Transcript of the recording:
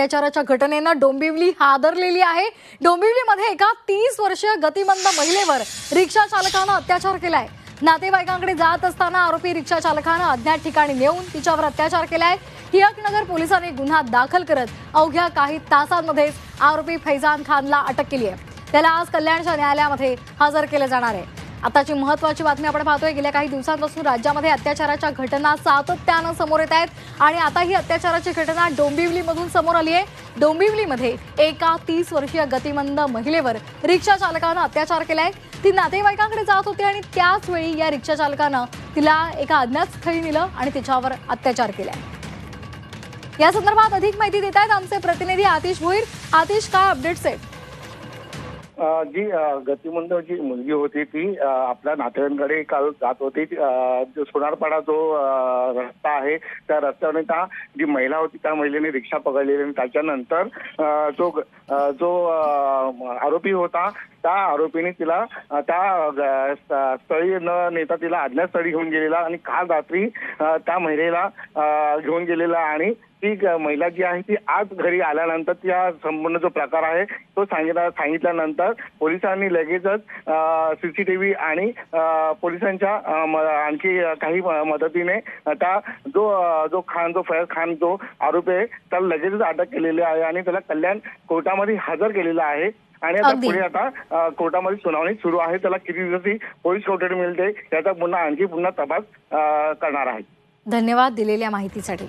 अत्याचाराच्या घटनेनं डोंबिवली हादरलेली आहे. डोंबिवलीमध्ये एका तीस वर्षीय गतिमंद महिलेवर रिक्षा चालकानं अत्याचार केलाय. नातेवाईकांकडे जात असताना आरोपी रिक्षा चालकानं अज्ञात ठिकाणी नेऊन तिच्यावर अत्याचार केलाय. टिळकनगर पोलिसांनी गुन्हा दाखल करत अवघ्या काही तासांमध्येच आरोपी फैजान खानला अटक केली आहे त्याला आज कल्याणच्या न्यायालयामध्ये हजर केलं जाणार आहे. आताची महत्वाची बातमी आपण पाहतोय. गेल्या काही दिवसांपासून राज्यामध्ये अत्याचाराच्या घटना सातत्यानं समोर येत आहेत. आणि आता ही अत्याचाराची घटना डोंबिवलीमधून समोर आली आहे. डोंबिवलीमध्ये एका तीस वर्षीय गतिमंद महिलेवर रिक्षा चालकानं अत्याचार केलाय. ती नातेवाईकांकडे जात होती आणि त्याच वेळी या रिक्षा चालकानं तिला एका अज्ञात स्थळी नेलं आणि तिच्यावर अत्याचार केलाय. या संदर्भात अधिक माहिती देत आहेत आमचे प्रतिनिधी आतिश भोईर. आतिश काय अपडेट्स आहेत? जी गतिमंद जी मुलगी होती ती आपल्या नातेवाईकांकडे काल जात होती. जो सोनारपाडा जो रस्ता आहे त्या रस्त्याने त्या जी महिला होती त्या महिलेने रिक्षा पकडलेली आणि त्याच्यानंतर जो जो आरोपी होता त्या आरोपीने तिला त्या स्थळी न नेता तिला अज्ञात स्थळी घेऊन गेलेला आणि काल रात्री त्या महिलेला घेऊन गेलेला आणि ती महिला जी आहे ती आज घरी आल्यानंतर त्या संपूर्ण जो प्रकार आहे तो सांगितला सांगितल्यानंतर पोलिसांनी लगेचच सीसीटीव्ही आणि पोलिसांच्या आणखी काही मदतीने त्या जो जो खान जो फैज खान जो आरोपी आहे त्याला लगेचच अटक केलेली आहे आणि त्याला कल्याण कोर्टामध्ये हजर केलेलं आहे. आणि आता. पुढे आता कोर्टामध्ये सुनावणी सुरू आहे. त्याला किती दिवसाची पोलीस कोठडी मिळते याचा पुन्हा आणखी पुन्हा तपास करणार आहे. धन्यवाद दिलेल्या माहितीसाठी.